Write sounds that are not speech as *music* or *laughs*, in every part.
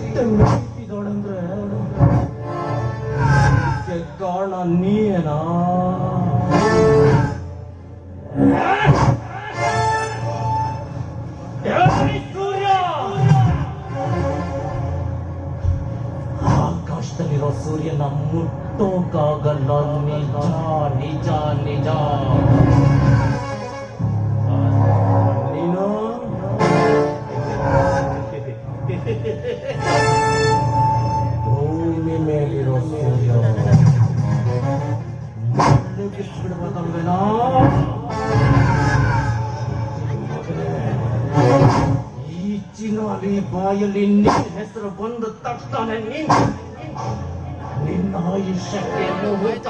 ಇದ್ದಾಳಂದ್ರೆ ಇದಕ್ಕೆ ಕಾರಣ ನೀನಾ ಏಯ್ ಸೂರ್ಯ ಆಕಾಶದಲ್ಲಿರೋ ಸೂರ್ಯನ ಮುಟ್ಟೋಕಾಗಲ್ಲ ನಿಜ ನಿಜ ನಿಜ ಭೂಮಿ ಮೇಲಿರೋ ಸೂರ್ಯ ಬಿಡ್ಬೇಕಲ್ವೇನೋ ಈ ಚಿನಾಲಿ ಬಾಯಲ್ಲಿ ನಿನ್ನ ಹೆಸರು ಬಂದ ತಕ್ಷಣ ನಿನ್ನ ನಿನ್ನ ಆಯುಷ್ಯಕ್ಕೆ ನೋವುತ್ತ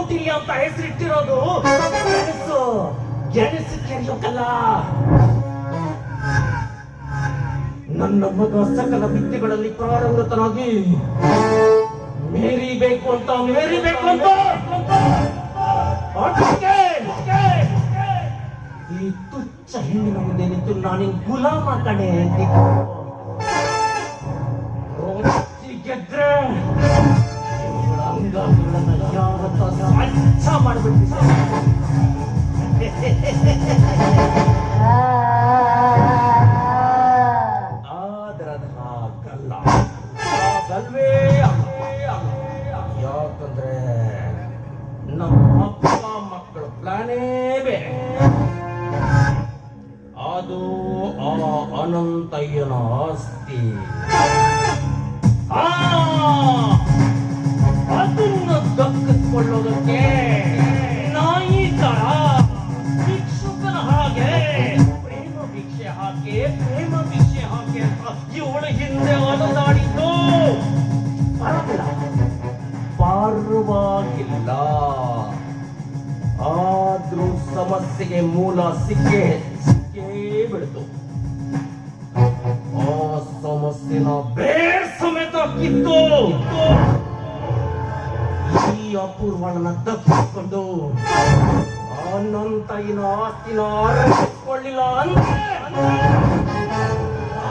ಕೌಟಿಲ್ಯ ಅಂತ ಹೆಸರಿಟ್ಟಿರೋದು. ಗೆಣಸು. ಗೆಣಸು ಕೆರೆಯೋಕಲ್ಲ ನನ್ನ ಮಗ ಸಕಲ ವಿದ್ಯೆಗಳಲ್ಲಿ ಪ್ರಾರಂಭತನಾಗಿ ಮೇರಿಬೇಕು ಅಂತ ಮೇರಿಬೇಕು ಅಂತ. ಈ ತುಚ್ಚ ಹೆಣ್ಣಿನ ಮುಂದೆ ನಿಂತು ನಾನಿನ್ ಗುಲಾಮ ಕಡೆ ಗೆದ್ರೆ. ಇವಳ *laughs* ಯಾಕಂದ್ರೆ ನಮ್ಮ ಅಪ್ಪ ಮಕ್ಕಳ ಪ್ಲಾನೇ ಬೇರೆ. ಅದು ಆ ಅನಂತಯ್ಯನ ಆಸ್ತಿ. ಅದನ್ನ ದಕ್ಕಿಸ್ಕೊಳ್ಳೋದಕ್ಕೆ ಪರವಾಗಿಲ್ಲ ಆದ್ರೂ ಸಮಸ್ಯೆಗೆ ಮೂಲ ಸಿಕ್ಕೇ ಸಿಕ್ಕೇ ಬಿಡ್ತು. ಆ ಸಮಸ್ಯೆನ ಬೇರ್ ಸಮೇತ ಕಿತ್ತು. ಈ ಅಪೂರ್ವನ ತಪ್ಪಿಸ್ಕೊಂಡು ಅನಂತಯ್ಯನ ಆಸ್ತಿನ ಆರಂಭಿಸಿಕೊಳ್ಳಿಲ್ಲ ಅಂದ್ರೆ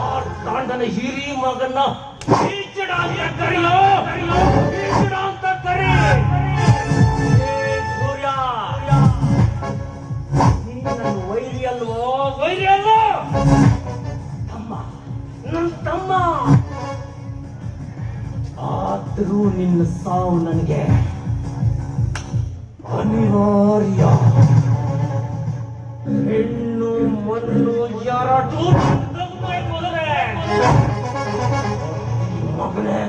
ಆ ತಾಂಡನ ಹಿರಿ ಮಗನ ಕರೆಯೋ ಆದ್ರೂ ನಿನ್ನ ಸಾವು ನನಗೆ ಅನಿವಾರ್ಯ. ಹೆಣ್ಣು ಮಣ್ಣು ಯಾರಾಟು ಮಗನೇ.